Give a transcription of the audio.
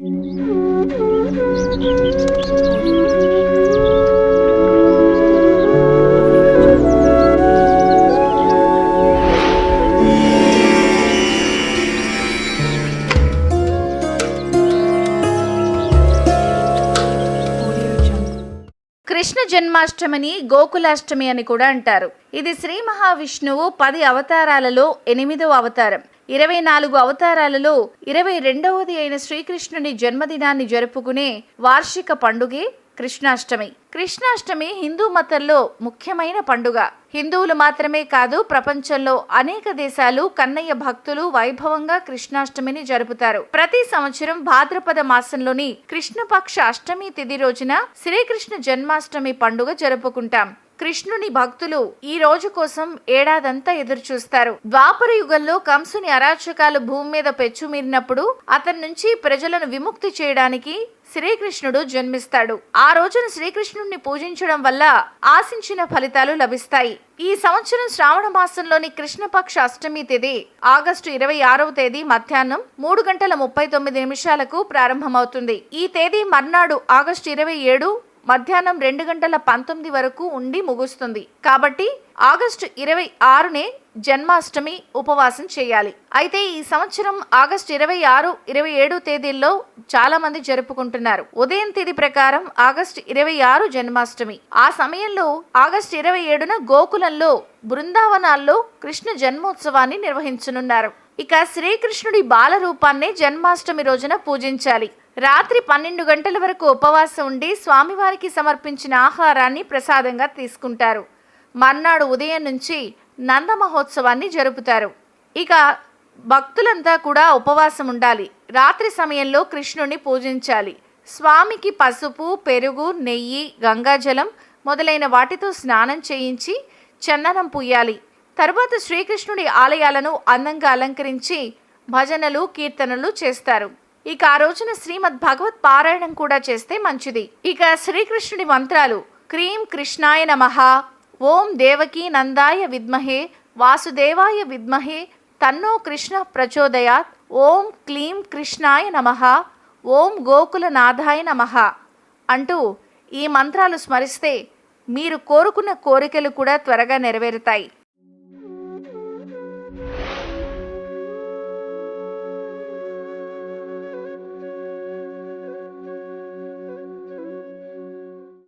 కృష్ణ జన్మాష్టమిని గోకులాష్టమి అని కూడా అంటారు. ఇది శ్రీ మహావిష్ణువు పది అవతారాలలో ఎనిమిదవ అవతారం. ఇరవై నాలుగు అవతారాలలో ఇరవై రెండవది అయిన శ్రీకృష్ణుని జన్మదినాన్ని జరుపుకునే వార్షిక పండుగే కృష్ణాష్టమి. కృష్ణాష్టమి హిందూ మతంలో ముఖ్యమైన పండుగ. హిందువులు మాత్రమే కాదు ప్రపంచంలో అనేక దేశాలు కన్నయ్య భక్తులు వైభవంగా కృష్ణాష్టమిని జరుపుతారు. ప్రతి సంవత్సరం భాద్రపద మాసంలోని కృష్ణపక్ష అష్టమి తిథి రోజున శ్రీకృష్ణ జన్మాష్టమి పండుగ జరుపుకుంటాం. కృష్ణుని భక్తులు ఈ రోజు కోసం ఏడాదంతా ఎదురుచూస్తారు. ద్వాపర యుగంలో కంసుని అరాచకాలు భూమి మీద పెచ్చుమీరినప్పుడు అతని నుంచి ప్రజలను విముక్తి చేయడానికి శ్రీకృష్ణుడు జన్మిస్తాడు. ఆ రోజున శ్రీకృష్ణుడిని పూజించడం వల్ల ఆశించిన ఫలితాలు లభిస్తాయి. ఈ సంవత్సరం శ్రావణ మాసంలోని కృష్ణపక్ష అష్టమి తేదీ ఆగస్టు ఇరవై ఆరవ తేదీ మధ్యాహ్నం మూడు గంటల ముప్పై తొమ్మిది నిమిషాలకు ప్రారంభమవుతుంది. ఈ తేదీ మర్నాడు ఆగస్టు ఇరవై ఏడు మధ్యాహ్నం రెండు గంటల పంతొమ్మిది వరకు ఉండి ముగుస్తుంది. కాబట్టి ఆగస్టు ఇరవై ఆరునే జన్మాష్టమి ఉపవాసం చేయాలి. అయితే ఈ సంవత్సరం ఆగస్టు ఇరవై ఆరు ఇరవై ఏడు తేదీల్లో చాలా మంది జరుపుకుంటున్నారు. ఉదయం తేదీ ప్రకారం ఆగస్టు ఇరవై ఆరు జన్మాష్టమి. ఆ సమయంలో ఆగస్టు ఇరవై ఏడున గోకులంలో బృందావనాల్లో కృష్ణ జన్మోత్సవాన్ని నిర్వహించనున్నారు. ఇక శ్రీకృష్ణుడి బాల రూపాన్నే జన్మాష్టమి రోజున పూజించాలి. రాత్రి పన్నెండు గంటల వరకు ఉపవాసం ఉండి స్వామివారికి సమర్పించిన ఆహారాన్ని ప్రసాదంగా తీసుకుంటారు. మర్నాడు ఉదయం నుంచి నంద మహోత్సవాన్ని జరుపుతారు. ఇక భక్తులంతా కూడా ఉపవాసం ఉండాలి. రాత్రి సమయంలో కృష్ణుని పూజించాలి. స్వామికి పసుపు పెరుగు నెయ్యి గంగాజలం మొదలైన వాటితో స్నానం చేయించి చందనం పూయాలి. తరువాత శ్రీకృష్ణుడి ఆలయాలను అందంగా అలంకరించి భజనలు కీర్తనలు చేస్తారు. ఇక ఆ రోజున శ్రీమద్ భగవత్ పారాయణం కూడా చేస్తే మంచిది. ఇక శ్రీకృష్ణుడి మంత్రాలు క్రీం కృష్ణాయ నమః ఓం దేవకీ నందాయ విద్మహే వాసుదేవాయ విద్మహే తన్నో కృష్ణ ప్రచోదయాత్ ఓం క్లీం కృష్ణాయ నమః ఓం గోకులనాథాయ నమః అంటూ ఈ మంత్రాలు స్మరిస్తే మీరు కోరుకున్న కోరికలు కూడా త్వరగా నెరవేరుతాయి.